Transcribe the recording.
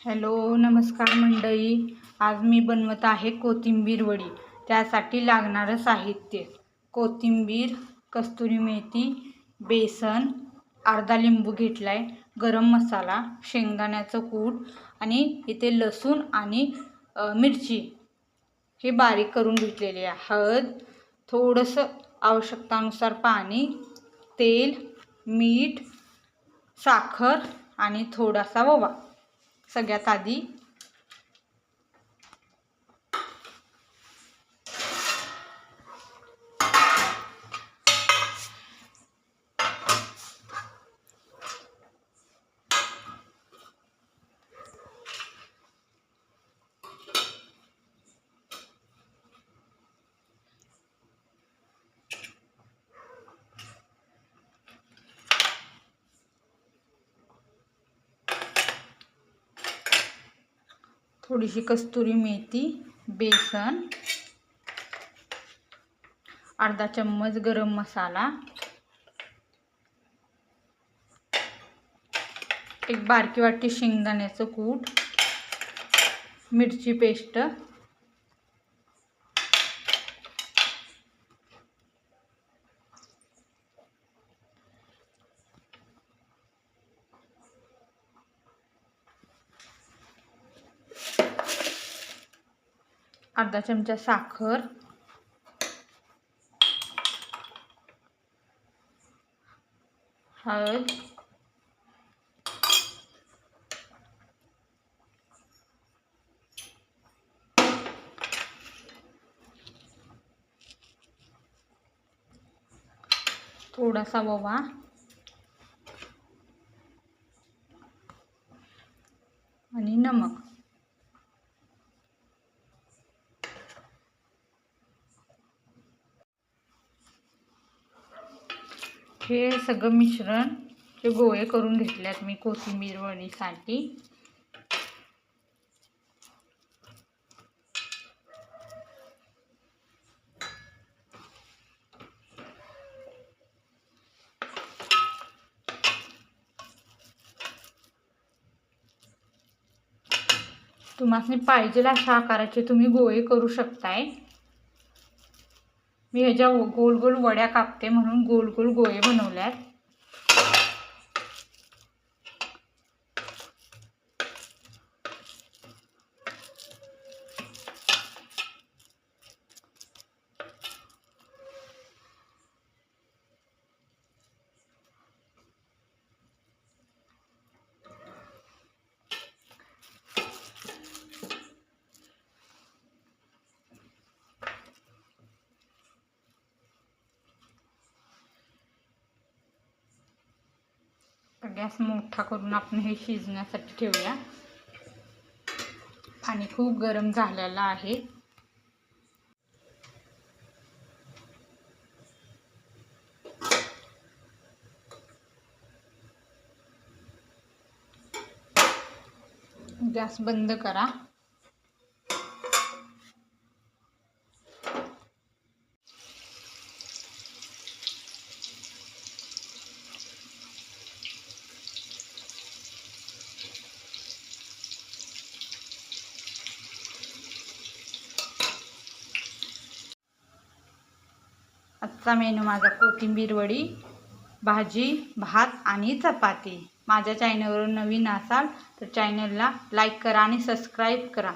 Hello नमस्कार मंडळी. आज मी बनवत आहे कोथिंबीर वडी. त्यासाठी लागणारं साहित्य. कोथिंबीर कस्तुरी मेथी बेसन अर्धा लिंबू घेतला आहे गरम मसाला शेंगदाण्याचं कूट आणि इथे लसूण आणि मिरची. हे बारीक करून घेतलेले आहे. हळद थोडंसं आवश्यकतानुसार पाणी तेल मीठ साखर आणि थोडासा ओवा. सगळ्यात आधी थोडीशी कस्तुरी मेथी बेसन अर्धा चम्मच गरम मसाला एक बारकी वाटी शेंगदाण्याचं कूट मिरची पेस्ट अर्धा चमचा साखर. हळद. थोडासा ओवा. आणि नमक. हे सगळं मिश्रण जे गोळे करून घेतल्यात मी कोथिंबीर वणीसाठी तुम्हाला पाहिजे अशा आकाराचे तुम्ही गोळे करू शकताय. मी ह्याच्या गोल गोल वड्या कापते म्हणून गोल गोल गोळे बनवल्यात. गॅस मोठा करून आपण हे शिजण्यासाठी ठेवूया. पाणी खूप गरम झालेलं आहे. गॅस बंद करा. आजचा मेनू माझा कोथिंबीर वडी भाजी भात आणि चपाती. माझ्या चॅनलवर नवीन असाल तर चॅनलला लाईक करा आणि सबस्क्राईब करा.